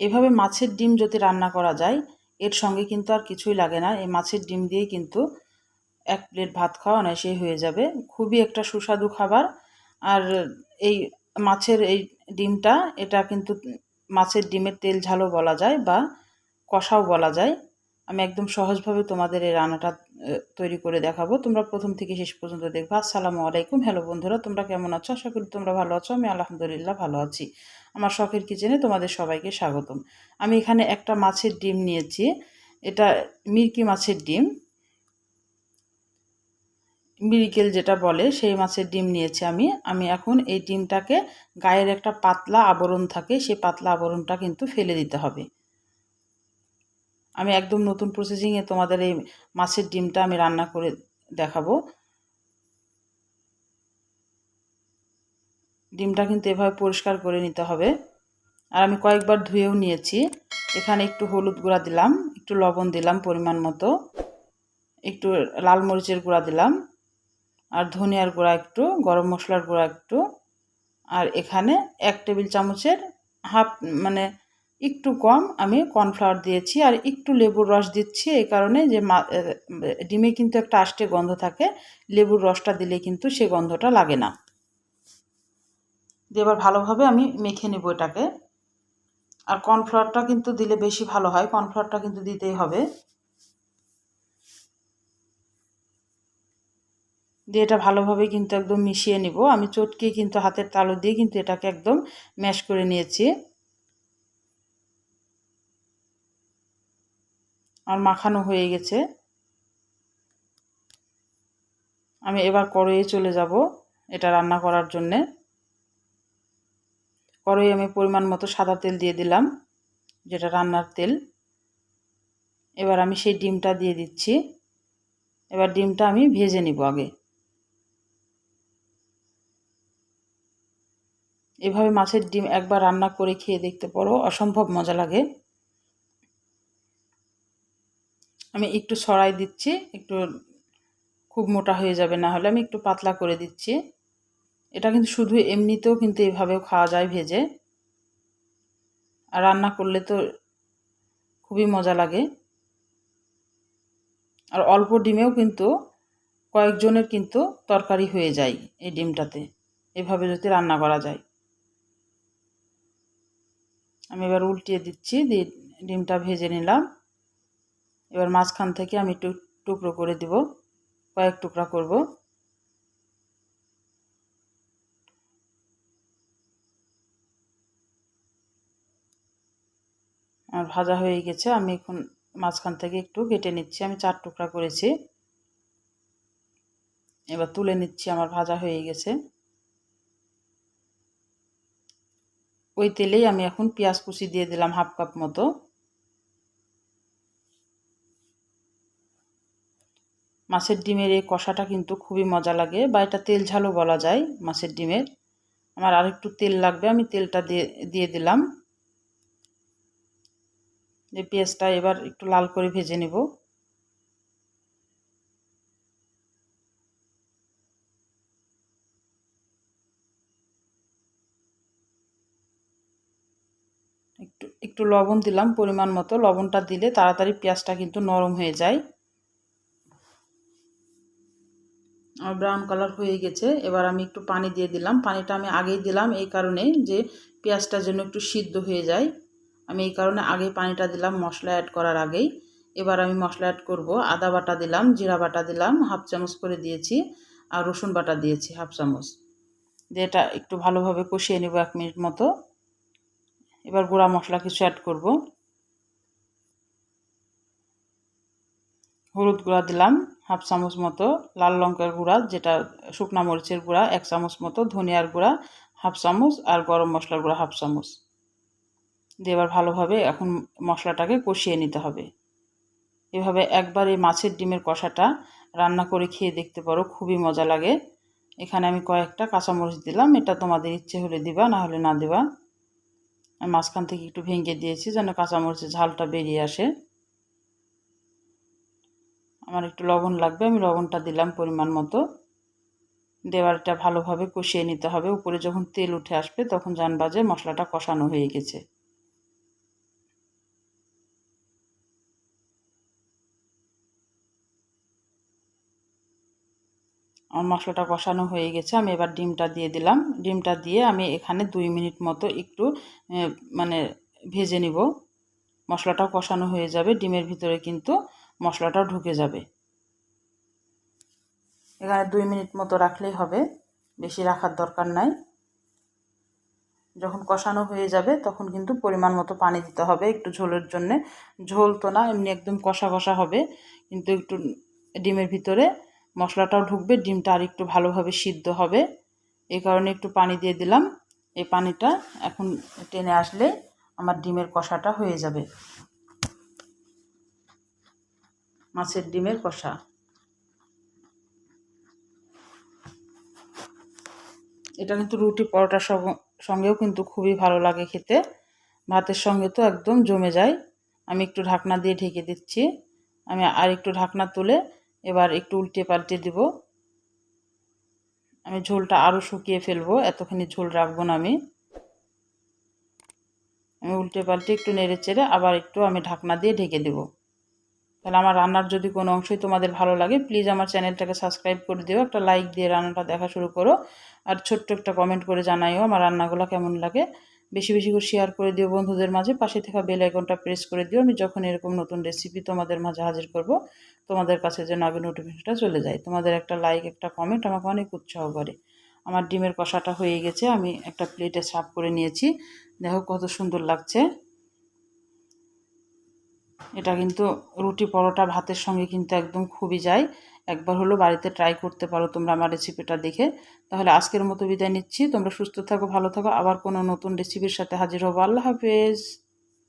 এভাবে মাছের ডিম যদি রান্না করা যায়, এর সঙ্গে কিন্তু আর কিছুই লাগে না। এই মাছের ডিম দিয়ে কিন্তু এক প্লেট ভাত খাওয়া অনায়াসেই হয়ে যাবে। খুবই একটা সুস্বাদু খাবার। আর এই মাছের এই ডিমটা, এটা কিন্তু মাছের ডিমের তেল ঝালও বলা যায় বা কষাও বলা যায়। আমি একদম সহজভাবে তোমাদের এই রান্নাটা তৈরি করে দেখাবো। তোমরা প্রথম থেকে শেষ পর্যন্ত দেখব। আসসালামু আলাইকুম। হ্যালো বন্ধুরা, তোমরা কেমন আছো? আশা করি তোমরা ভালো আছো। আমি আলহামদুলিল্লাহ ভালো আছি। আমার শখের কিচেনে তোমাদের সবাইকে স্বাগতম। আমি এখানে একটা মাছের ডিম নিয়েছি। এটা মির্কি মাছের ডিম। মিরিকেল যেটা বলে, সেই মাছের ডিম নিয়েছি আমি। আমি এখন এই ডিমটাকে গায়ের একটা পাতলা আবরণ থাকে, সেই পাতলা আবরণটা কিন্তু ফেলে দিতে হবে। আমি একদম নতুন প্রসেসিংয়ে তোমাদের এই মাছের ডিমটা আমি রান্না করে দেখাবো। ডিমটা কিন্তু এভাবে পরিষ্কার করে নিতে হবে। আর আমি কয়েকবার ধুয়েও নিয়েছি। এখানে একটু হলুদ গুঁড়া দিলাম, একটু লবণ দিলাম পরিমাণ মতো, একটু লাল মরিচের গুঁড়া দিলাম, আর ধনিয়ার গুঁড়া একটু, গরম মশলার গুঁড়া একটু, আর এখানে এক টেবিল চামচের হাফ মানে একটু কম আমি কর্নফ্লাওয়ার দিয়েছি, আর একটু লেবুর রস দিচ্ছি এই কারণে যে ডিমে কিন্তু একটা আষ্টে গন্ধ থাকে, লেবুর রসটা দিলে কিন্তু সে গন্ধটা লাগে না। দিয়ে এবার ভালোভাবে আমি মেখে নেব এটাকে। আর কর্নফ্লাওয়ারটা কিন্তু দিলে বেশি ভালো হয়, কর্নফ্লাওয়ারটা কিন্তু দিতেই হবে। দিয়ে এটা ভালোভাবে কিন্তু একদম মিশিয়ে নিব। আমি চটকে কিন্তু হাতের তালু দিয়ে কিন্তু এটাকে একদম ম্যাশ করে নিয়েছি। আর মাখানো হয়ে গেছে। আমি এবার কড়াইয়ে চলে যাব এটা রান্না করার জন্যে। কড়াইয়ে আমি পরিমাণ মতো সাদা তেল দিয়ে দিলাম, যেটা রান্নার তেল। এবার আমি সেই ডিমটা দিয়ে দিচ্ছি। এবার ডিমটা আমি ভেজে নিব আগে। এভাবে মাছের ডিম একবার রান্না করে খেয়ে দেখতে পারো, অসম্ভব মজা লাগে। আমি একটু সরাই দিচ্ছি, একটু খুব মোটা হয়ে যাবে, না হলে আমি একটু পাতলা করে দিচ্ছি। এটা কিন্তু শুধু এমনিতেও কিন্তু এভাবেও খাওয়া যায় ভেজে। আর রান্না করলে তো খুবই মজা লাগে। আর অল্প ডিমেও কিন্তু কয়েকজনের কিন্তু তরকারি হয়ে যায় এই ডিমটাতে। এভাবে যদি রান্না করা যায়। আমি এবার উল্টিয়ে দিচ্ছি, দিয়ে ডিমটা ভেজে নিলাম। এবার মাঝখান থেকে আমি টুকরো করে দিব, কয়েক টুকরা করব। আর ভাজা হয়ে গেছে, আমি এখন মাঝখান থেকে একটু কেটে নিচ্ছি। আমি চার টুকরা করেছি। এবার তুলে নিচ্ছি, আমার ভাজা হয়ে গেছে। ওই তেলেই আমি এখন পেঁয়াজ কুচি দিয়ে দিলাম হাফ কাপ মতো। মাছের ডিমের এই কষাটা কিন্তু খুবই মজা লাগে, বা এটা তেল ঝালও বলা যায় মাছের ডিমের। আমার আর একটু তেল লাগবে, আমি তেলটা দিয়ে দিয়ে দিলাম। যে পেঁয়াজটা এবার একটু লাল করে ভেজে নেব। একটু একটু লবণ দিলাম পরিমাণ মতো। লবণটা দিলে তাড়াতাড়ি পেঁয়াজটা কিন্তু নরম হয়ে যায়। আমার ব্রাউন কালার হয়ে গেছে। এবার আমি একটু পানি দিয়ে দিলাম। পানিটা আমি আগেই দিলাম এই কারণে যে পেঁয়াজটা যেন একটু সিদ্ধ হয়ে যায়। আমি এই কারণে আগেই পানিটা দিলাম মশলা অ্যাড করার আগেই। এবার আমি মশলা অ্যাড করব, আদা বাটা দিলাম, জিরা বাটা দিলাম, হাফ চামচ করে দিয়েছি, আর রসুন বাটা দিয়েছি, হাফ চামচ। দিয়ে এটা একটু ভালোভাবে কষিয়ে নেব এক মিনিট মতো। এবার গুঁড়া মশলা কিছু অ্যাড করব। হলুদ গুঁড়া দিলাম, হাফ চামচ মতো, লাল লঙ্কার গুঁড়া, যেটা শুকনা মরিচের গুঁড়া, এক চামচ মতো, ধনিয়ার গুঁড়া, হাফ চামচ, আর গরম মশলার গুঁড়া, হাফ চামচ। দিয়ে এবার ভালোভাবে এখন মশলাটাকে কষিয়ে নিতে হবে। এভাবে একবার এই মাছের ডিমের কষাটা রান্না করে খেয়ে দেখতে পারো, খুবই মজা লাগে। এখানে আমি কয়েকটা কাঁচামরিচ দিলাম, এটা তোমাদের ইচ্ছে হলে দিবা, না হলে না দিবা। আমি মাঝখান থেকে একটু ভেঙে দিয়েছি যেন কাঁচামরিচের ঝালটা বেরিয়ে আসে। আমার একটু লবণ লাগবে, আমি লবণটা দিলাম পরিমাণ মতো। দেওয়ালটা ভালোভাবে কষিয়ে নিতে হবে। উপরে যখন তেল উঠে আসবে, তখন জানবা যে মশলাটা কষানো হয়ে গেছে। আমার মশলাটা কষানো হয়ে গেছে, আমি এবার ডিমটা দিয়ে দিলাম। ডিমটা দিয়ে আমি এখানে দুই মিনিট মতো একটু মানে ভেজে নিব। মশলাটাও কষানো হয়ে যাবে, ডিমের ভিতরে কিন্তু মশলাটাও ঢুকে যাবে। এখানে দুই মিনিট মতো রাখলেই হবে, বেশি রাখার দরকার নাই। যখন কষানো হয়ে যাবে তখন কিন্তু পরিমাণ মতো পানি দিতে হবে, একটু ঝোলের জন্যে। ঝোল তো না, এমনি একদম কষা কষা হবে, কিন্তু একটু ডিমের ভিতরে মশলাটাও ঢুকবে, ডিমটা আর একটু ভালোভাবে সিদ্ধ হবে। এই কারণে একটু পানি দিয়ে দিলাম। এই পানিটা এখন টেনে আসলে আমার ডিমের কষাটা হয়ে যাবে। মাছের ডিমের কষা। এটা কিন্তু রুটি পরোটার সঙ্গেও কিন্তু খুবই ভালো লাগে খেতে। ভাতের সঙ্গে তো একদম জমে যায়। আমি একটু ঢাকনা দিয়ে ঢেকে দিচ্ছি। আমি আর একটু ঢাকনা তুলে এবার একটু উল্টে পাল্টে দিব। আমি ঝোলটা আরও শুকিয়ে ফেলব, এতখানি ঝোল রাখব না আমি। আমি উল্টে পাল্টে একটু নেড়ে চেড়ে আবার একটু আমি ঢাকনা দিয়ে ঢেকে দেবো। তাহলে আমার রান্নার যদি কোনো অংশই তোমাদের ভালো লাগে প্লিজ আমার চ্যানেলটাকে সাবস্ক্রাইব করে দিও, একটা লাইক দিয়ে রান্নাটা দেখা শুরু করো। আর ছোট্ট একটা কমেন্ট করে জানাইও আমার রান্নাগুলো কেমন লাগে। বেশি বেশি করে শেয়ার করে দিও বন্ধুদের মাঝে। পাশে থাকা বেল আইকনটা প্রেস করে দিও। আমি যখন এরকম নতুন রেসিপি তোমাদের মাঝে হাজির করব, তোমাদের কাছে যেন আগে নোটিফিকেশনটা চলে যায়। তোমাদের একটা লাইক একটা কমেন্ট আমাকে অনেক উৎসাহ করে। আমার ডিমের কষাটা হয়ে গেছে। আমি একটা প্লেটে সাফ করে নিয়েছি। দেখো কত সুন্দর লাগছে। এটা কিন্তু রুটি পরোটা ভাতের সঙ্গে কিন্তু একদম খুবই যায়। একবার হলো বাড়িতে ট্রাই করতে পারো তোমরা আমার রেসিপিটা দেখে। তাহলে আজকের মতো বিদায় নিচ্ছি। তোমরা সুস্থ থাকো, ভালো থাকো। আবার কোনো নতুন রেসিপির সাথে হাজির হব। আল্লাহ হাফেজ।